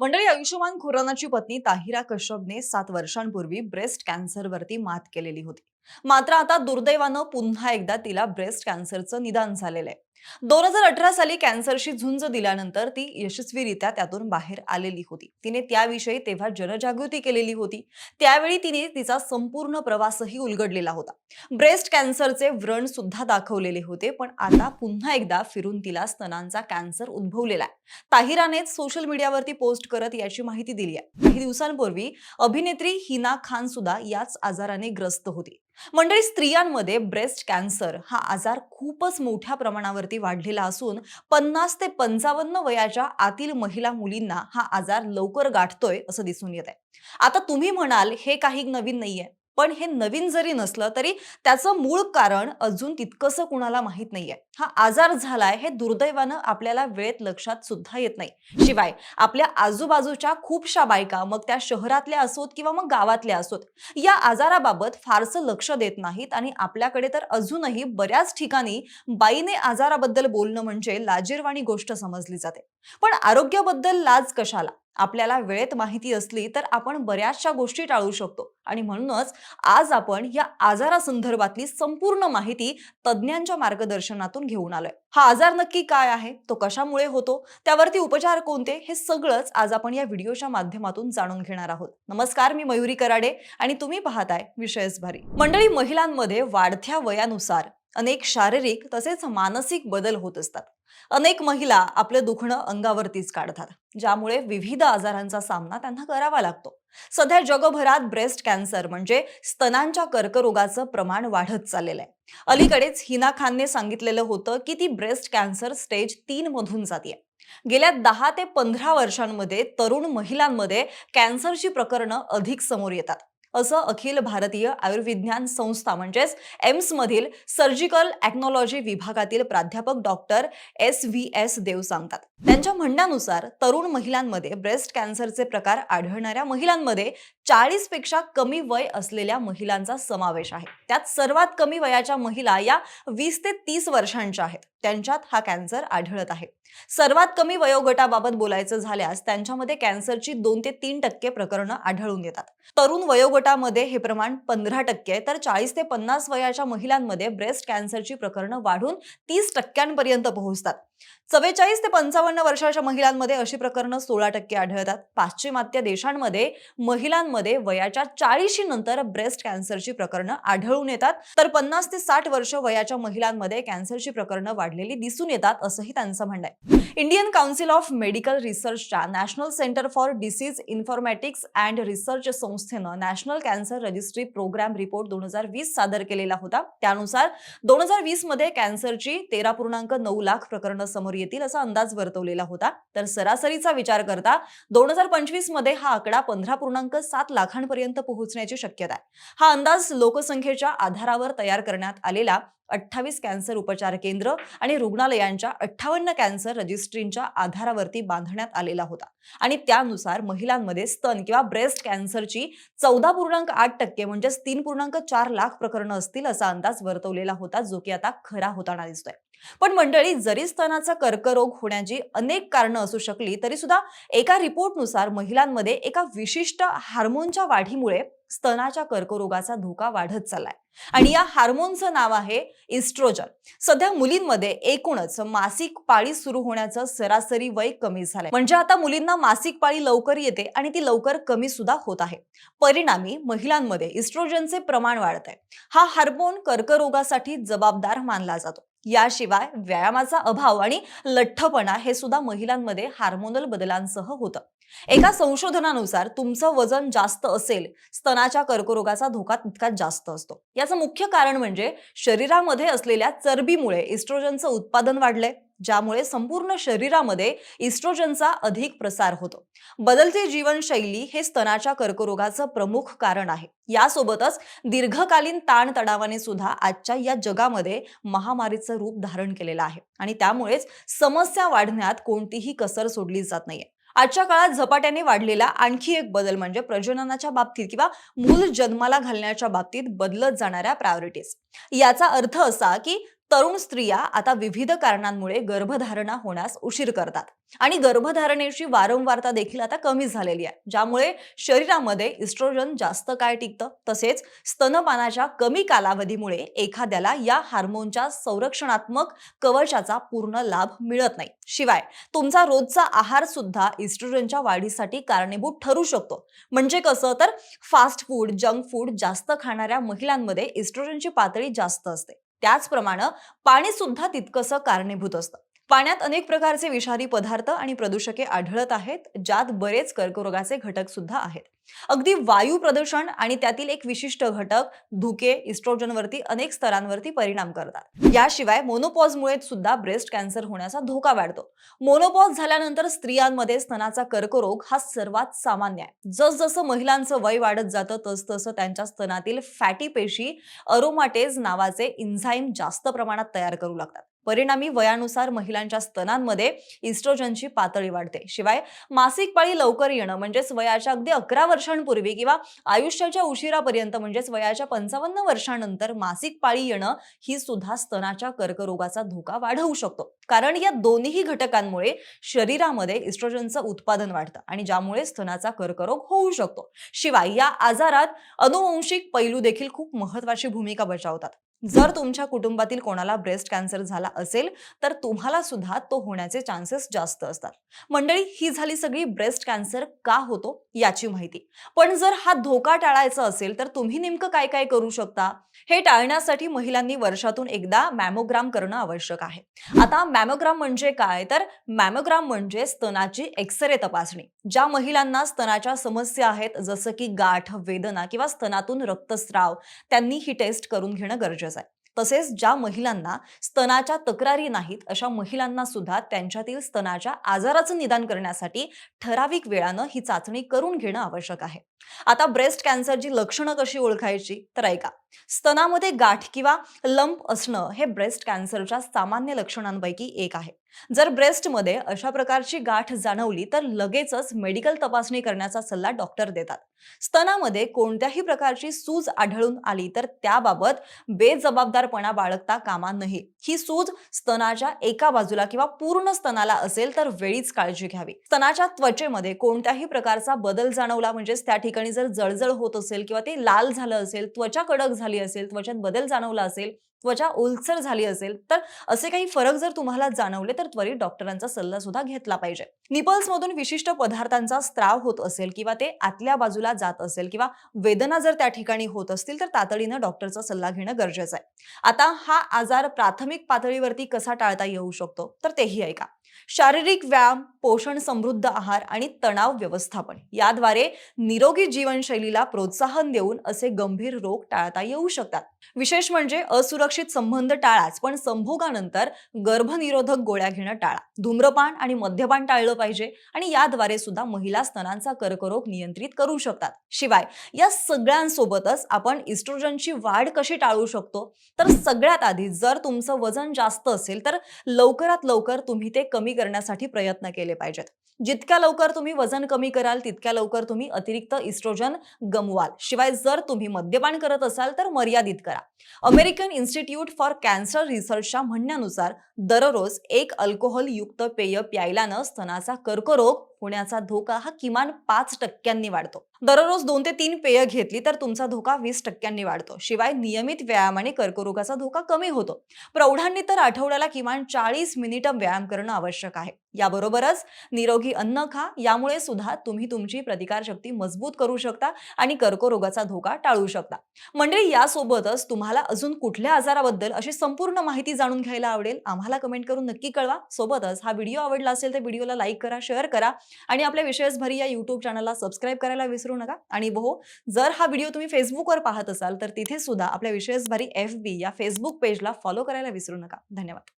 मंडळी आयुष्यमान खुरानाची पत्नी ताहिरा कश्यपने सात वर्षांपूर्वी ब्रेस्ट कॅन्सरवरती मात केलेली होती. मात्र आता दुर्दैवानं पुन्हा एकदा तिला ब्रेस्ट कॅन्सरचं निदान झालेलं आहे. दोन हजार अठरा साली कॅन्सरशी झुंज दिल्यानंतर ती यशस्वीरित्या त्यातून बाहेर आलेली होती. तिने त्याविषयी तेव्हा जनजागृती केलेली होती. त्यावेळी तिने तिचा संपूर्ण प्रवासही उलगडलेला होता. ब्रेस्ट कॅन्सरचे व्रण सुद्धा दाखवलेले होते पण आता पुन्हा एकदा फिरून तिला स्तनांचा कॅन्सर उद्भवलेला आहे. ताहिरानेच सोशल मीडियावरती पोस्ट करत याची माहिती दिली आहे. काही दिवसांपूर्वी अभिनेत्री हिना खान सुद्धा याच आजाराने ग्रस्त होती. मंडळी स्त्रियांमध्ये ब्रेस्ट कॅन्सर हा आजार खूपच मोठ्या प्रमाणावरती वाढलेला असून पन्नास ते पंचावन्न वयाच्या आतील महिला मुलींना हा आजार लवकर गाठतोय असं दिसून येत आहे आता तुम्ही म्हणाल हे काही नवीन नाहीये. पण हे नवीन जरी नसलं तरी त्याचं मूळ कारण अजून तितकंसं कुणाला माहीत नाहीये. हा आजार झालाय हे दुर्दैवानं आपल्याला वेळेत लक्षात सुद्धा येत नाही. शिवाय आपल्या आजूबाजूच्या खूपशा बायका मग त्या शहरातल्या असोत किंवा मग गावातल्या असोत या आजाराबाबत फारसं लक्ष देत नाहीत आणि आपल्याकडे तर अजूनही बऱ्याच ठिकाणी बाईने आजाराबद्दल बोलणं म्हणजे लाजीरवाणी गोष्ट समजली जाते. पण आरोग्याबद्दल लाज कशाला? आपल्याला वेळेत माहिती असली तर आपण बऱ्याचशा गोष्टी टाळू शकतो. आणि म्हणूनच आज आपण या आजारासंदर्भातली संपूर्ण माहिती तज्ज्ञांच्या मार्गदर्शनातून घेऊन आलोय. हा आजार नक्की काय आहे? तो कशामुळे होतो? त्यावरती उपचार कोणते? हे सगळंच आज आपण या व्हिडिओच्या माध्यमातून जाणून घेणार आहोत. नमस्कार मी मयुरी कराडे आणि तुम्ही पाहताय विषयच भारी. मंडळी महिलांमध्ये वाढत्या वयानुसार अनेक शारीरिक तसेच मानसिक बदल होत असतात. अनेक महिला आपलं दुखणं अंगावरतीच काढतात ज्यामुळे विविध आजारांचा सामना त्यांना करावा लागतो. सध्या जगभरात ब्रेस्ट कॅन्सर म्हणजे स्तनांच्या कर्करोगाचं प्रमाण वाढत चाललेलं आहे. अलीकडेच हिना खानने सांगितलेलं होतं की ती ब्रेस्ट कॅन्सर स्टेज तीन मधून जाते गेल्या दहा ते पंधरा वर्षांमध्ये तरुण महिलांमध्ये कॅन्सरची प्रकरणं अधिक समोर येतात. असं अखिल भारतीय आयुर्विज्ञान संस्था म्हणजेच एम्समधील सर्जिकल ॲक्नॉलॉजी विभागातील प्राध्यापक doctor S V S Dev सांगतात. त्यांच्या म्हणण्यानुसार तरुण महिलांमध्ये ब्रेस्ट कॅन्सरचे प्रकार आढळणाऱ्या महिलांमध्ये चाळीसपेक्षा कमी वय असलेल्या महिलांचा समावेश आहे. त्यात सर्वात कमी वयाच्या महिला या वीस ते तीस वर्षांच्या आहेत. त्यांच्यात हा कॅन्सर आढळत आहे. सर्वात कमी वयोगटाबाबत बोलायचं झाल्यास त्यांच्यामध्ये कॅन्सरची दोन ते तीन टक्के प्रकरणं आढळून येतात. तरुण वयोगटामध्ये हे प्रमाण पंधरा टक्के तर चाळीस ते पन्नास वयाच्या महिलांमध्ये ब्रेस्ट कॅन्सरची प्रकरणं वाढून तीस टक्क्यांपर्यंत पोहोचतात. चव्वेचाळीस ते पंचावन्न वर्षाच्या महिलांमध्ये अशी प्रकरणं सोळा टक्के आढळतात. पाश्चिमात्य देशांमध्ये महिलांमध्ये वयाच्या चाळीशी नंतर ब्रेस्ट कॅन्सरची प्रकरणं आढळून येतात. तर पन्नास ते साठ वर्ष वयाच्या महिलांमध्ये कॅन्सरची प्रकरणं वाढलेली दिसून येतात असंही त्यांचं म्हणणं आहे. Indian council of medical रिसर्चच्या national centre for disease informatics and research संस्थेनं national cancer registry programme report दोन हजार वीस सादर केलेला होता. त्यानुसार दोन हजार वीसमध्ये कॅन्सरची तेरा पूर्णांक नऊ लाख प्रकरणं समोर येतील असा अंदाज वर्तवलेला होता. तर सरासरीचा विचार करता दोन हजार पंचवीसमध्ये हा आकडा पंधरा पूर्णांक सात लाखांपर्यंत पोहोचण्याची शक्यता आहे. हा अंदाज लोकसंख्येच्या आधारावर तयार करण्यात आलेला अठ्ठावीस कॅन्सर उपचार केंद्र आणि रुग्णालयांच्या अठ्ठावन्न कॅन्सर रजिस्ट्रींच्या आधारावरती बांधण्यात आलेला होता. आणि त्यानुसार महिलांमध्ये स्तन किंवा ब्रेस्ट कॅन्सरची चौदा पूर्णांक आठ टक्के म्हणजेच तीन पूर्णांक चार लाख प्रकरणं असतील असा अंदाज वर्तवलेला होता जो की आता खरा होताना दिसतोय. पण मंडळी जरी स्तनाचा कर्करोग होण्याची अनेक कारणं असू शकली तरी सुद्धा एका रिपोर्टनुसार महिलांमध्ये एका विशिष्ट हार्मोनच्या वाढीमुळे स्तनाच्या कर्करोगाचा धोका वाढत चाललाय. आणि या हार्मोनचं नाव आहे इस्ट्रोजन. सध्या मुलींमध्ये एकूणच मासिक पाळी सुरू होण्याचं सरासरी वय कमी झालंय. म्हणजे आता मुलींना मासिक पाळी लवकर येते आणि ती लवकर कमी सुद्धा होत आहे. परिणामी महिलांमध्ये इस्ट्रोजनचे प्रमाण वाढत आहे हा हार्मोन कर्करोगासाठी जबाबदार मानला जातो. याशिवाय व्यायामाचा अभाव आणि लठ्ठपणा हे सुद्धा महिलांमध्ये हार्मोनल बदलांसह होतं. एका संशोधनानुसार तुमचं वजन जास्त असेल स्तनाच्या कर्करोगाचा धोका तितकाच जास्त असतो. याचं मुख्य कारण म्हणजे शरीरामध्ये असलेल्या चरबीमुळे इस्ट्रोजनचं उत्पादन वाढलंय ज्यामुळे संपूर्ण शरीरामध्ये इस्ट्रोजनचा अधिक प्रसार होतो. बदलती जीवनशैली हे स्तनाच्या कर्करोगाचं प्रमुख कारण आहे. यासोबतच दीर्घकालीन ताणतणावाने सुद्धा आजच्या या जगामध्ये महामारीचं रूप धारण केलेलं आहे. आणि त्यामुळेच समस्या वाढण्यात कोणतीही कसर सोडली जात नाहीये. आजच्या काळात झपाट्याने वाढलेला आणखी एक बदल म्हणजे प्रजननाच्या बाबतीत किंवा मूल जन्माला घालण्याच्या बाबतीत बदलत जाणाऱ्या प्रायोरिटीज याचा अर्थ असा की तरुण स्त्रिया आता विविध कारणांमुळे गर्भधारणा होण्यास उशीर करतात. आणि गर्भधारणेची वारंवारता देखील आता कमी झालेली आहे ज्यामुळे शरीरामध्ये इस्ट्रोजन जास्त काळ टिकतं? तसेच स्तनपानाच्या कमी कालावधीमुळे एखाद्याला या हार्मोनच्या संरक्षणात्मक कवचाचा पूर्ण लाभ मिळत नाही. शिवाय तुमचा रोजचा आहार सुद्धा इस्ट्रोजनच्या वाढीसाठी कारणीभूत ठरू शकतो. म्हणजे कसं? तर फास्ट फूड जंक फूड जास्त खाणाऱ्या महिलांमध्ये इस्ट्रोजनची पातळी जास्त असते. त्याचप्रमाणे पाणी सुद्धा तितकंसं कारणीभूत असतं. पाण्यात अनेक प्रकारचे विषारी पदार्थ आणि प्रदूषके आढळत आहेत ज्यात बरेच कर्करोगाचे घटक सुद्धा आहेत. अगदी वायू प्रदूषण आणि त्यातील एक विशिष्ट घटक धुके इस्ट्रोजनवरती अनेक स्तरांवरती परिणाम करतात. याशिवाय मोनोपॉजमुळे सुद्धा ब्रेस्ट कॅन्सर होण्याचा धोका वाढतो. मोनोपॉज झाल्यानंतर स्त्रियांमध्ये स्तनाचा कर्करोग हा सर्वात सामान्य आहे. जसजसं महिलांचं वय वाढत जातं तसतसं त्यांच्या स्तनातील फॅटी पेशी अरोमाटेज नावाचे इन्झाईम जास्त प्रमाणात तयार करू लागतात. परिणामी वयानुसार महिलांच्या स्तनांमध्ये इस्ट्रोजनची पातळी वाढते. शिवाय मासिक पाळी लवकर येणं म्हणजेच वयाच्या अगदी अकरा वर्षांपूर्वी किंवा आयुष्याच्या उशिरापर्यंत म्हणजेच वयाच्या पंचावन्न वर्षानंतर मासिक पाळी येणं ही सुद्धा स्तनाच्या कर्करोगाचा धोका वाढवू शकतो. कारण या दोन्ही घटकांमुळे शरीरामध्ये इस्ट्रोजनचं उत्पादन वाढतं आणि ज्यामुळे स्तनाचा कर्करोग होऊ शकतो. शिवाय या आजारात अनुवंशिक पैलू देखील खूप महत्वाची भूमिका बजावतात. जर तुमच्या कुटुंबातील कोणाला ब्रेस्ट कॅन्सर झाला असेल तर तुम्हाला सुद्धा तो होण्याचे चान्सेस जास्त असतात. मंडळी ही झाली सगळी ब्रेस्ट कॅन्सर का होतो याची माहिती. पण जर हा धोका टाळायचा असेल तर तुम्ही नेमकं काय काय करू शकता? हे टाळण्यासाठी महिलांनी वर्षातून एकदा मॅमोग्राम करणं आवश्यक आहे. आता मॅमोग्राम म्हणजे काय? तर मॅमोग्राम म्हणजे स्तनाची एक्सरे तपासणी ज्या महिलांना स्तनाच्या समस्या आहेत जसं की गाठ वेदना किंवा स्तनातून रक्तस्राव त्यांनी ही टेस्ट करून घेणं गरजेचं आहे. तसेच ज्या महिलांना स्तनाच्या तक्रारी नाहीत अशा महिलांना सुद्धा त्यांच्यातील स्तनाच्या आजाराचं निदान करण्यासाठी ठराविक वेळानं ही चाचणी करून घेणं आवश्यक आहे. आता ब्रेस्ट कॅन्सरची लक्षणं कशी ओळखायची? तर ऐका. स्तनामध्ये गाठ किंवा लंप असणं हे ब्रेस्ट कॅन्सरच्या सामान्य लक्षणांपैकी एक आहे. जर ब्रेस्टमध्ये अशा प्रकारची गाठ जाणवली तर लगेचच मेडिकल तपासणी करण्याचा सल्ला डॉक्टर देतात. स्तनामध्ये कोणत्याही प्रकारची सूज आढळून आली तर त्याबाबत बेजबाबदारपणा बाळगता कामा नये. ही सूज स्तनाच्या एका बाजूला किंवा पूर्ण स्तनाला असेल तर वेळीच काळजी घ्यावी. स्तनाच्या त्वचेमध्ये कोणत्याही प्रकारचा बदल जाणवला म्हणजेच त्या ठिकाणी जर जळजळ होत असेल किंवा ते लाल झालं असेल त्वचा कडक झाली असेल त्वचेत बदल जाणवला असेल त्वचा ओलसर झाली असेल तर असे काही फरक जर तुम्हाला जाणवले तर त्वरित डॉक्टरांचा सल्ला सुद्धा घेतला पाहिजे. निपल्स मधून विशिष्ट पदार्थांचा स्त्राव होत असेल किंवा ते आतल्या बाजूला जात असेल किंवा वेदना जर त्या ठिकाणी होत असतील तर तातडीनं डॉक्टरचा सल्ला घेणं गरजेचं आहे. आता हा आजार प्राथमिक पातळीवरती कसा टाळता येऊ शकतो तर तेही ऐका. शारीरिक व्यायाम पोषण समृद्ध आहार आणि तणाव व्यवस्थापन याद्वारे निरोगी जीवनशैलीला प्रोत्साहन देऊन असे गंभीर रोग टाळता येऊ शकतात. विशेष म्हणजे असुरक्षित संबंध टाळाच पण संभोगानंतर गर्भनिरोधक गोळ्या घेणं टाळा. धूम्रपान आणि मद्यपान टाळलं पाहिजे आणि याद्वारे सुद्धा महिला स्तनांचा कर्करोग नियंत्रित करू शकतात. शिवाय या सगळ्यांसोबतच आपण इस्ट्रोजनची वाढ कशी टाळू शकतो? तर सगळ्यात आधी जर तुमचं वजन जास्त असेल तर लवकरात लवकर तुम्ही ते कमी करण्यासाठी प्रयत्न केले पाहिजेत. जितक्या लवकर तुम्ही वजन कमी कराल तितक्या लवकर तुम्ही अतिरिक्त इस्ट्रोजन गमवाल. शिवाय जर तुम्ही मद्यपान करत असाल तर मर्यादित करा. अमेरिकन इन्स्टिट्यूट फॉर कॅन्सर रिसर्चच्या म्हणण्यानुसार दररोज एक अल्कोहोल युक्त पेय प्यायल्यानं स्तनाचा कर्करोग होण्याचा धोका हा किमान पाच टक्क्यांनी वाढतो. दररोज दोन ते तीन पेय घेतली तर तुमचा धोका वीस टक्क्यांनी वाढतो. शिवाय नियमित व्यायामाने कर्करोगाचा धोका कमी होतो. प्रौढांनी तर आठवड्याला किमान चाळीस मिनिटं व्यायाम करणं आवश्यक आहे. याबरोबरच निरोगी अन्न खा यामुळे सुद्धा तुम्ही तुमची प्रतिकारशक्ती मजबूत करू शकता आणि कर्करोगाचा धोका टाळू शकता. मंडळी यासोबतच तुम्हाला अजून कुठल्या आजाराबद्दल अशी संपूर्ण माहिती जाणून घ्यायला आवडेल आम्हाला कमेंट करून नक्की कळवा. सोबतच हा व्हिडिओ आवडला असेल तर व्हिडिओला लाईक करा शेअर करा आणि आपल्या विषयच भरी या युट्यूब चॅनलला सबस्क्राईब करायला विसरू नका. आणि बहो जर हा व्हिडिओ तुम्ही फेसबुकवर पाहत असाल तर तिथे सुद्धा आपल्या विशेष भरी एफ बी या फेसबुक पेजला फॉलो करायला विसरू नका. धन्यवाद.